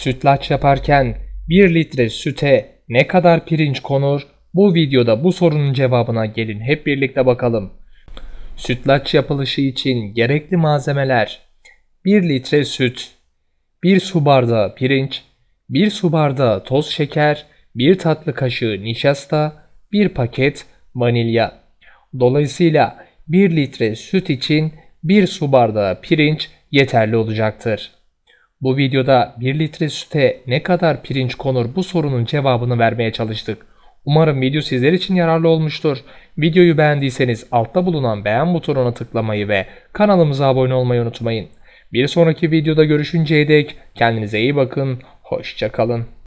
Sütlaç yaparken 1 litre süte ne kadar pirinç konur? Bu videoda bu sorunun cevabına gelin hep birlikte bakalım. Sütlaç yapılışı için gerekli malzemeler 1 litre süt 1 su bardağı pirinç 1 su bardağı toz şeker 1 tatlı kaşığı nişasta 1 paket vanilya. Dolayısıyla 1 litre süt için 1 su bardağı pirinç yeterli olacaktır. Bu videoda 1 litre süte ne kadar pirinç konur bu sorunun cevabını vermeye çalıştık. Umarım video sizler için yararlı olmuştur. Videoyu beğendiyseniz altta bulunan beğen butonuna tıklamayı ve kanalımıza abone olmayı unutmayın. Bir sonraki videoda görüşünceye dek kendinize iyi bakın, hoşçakalın.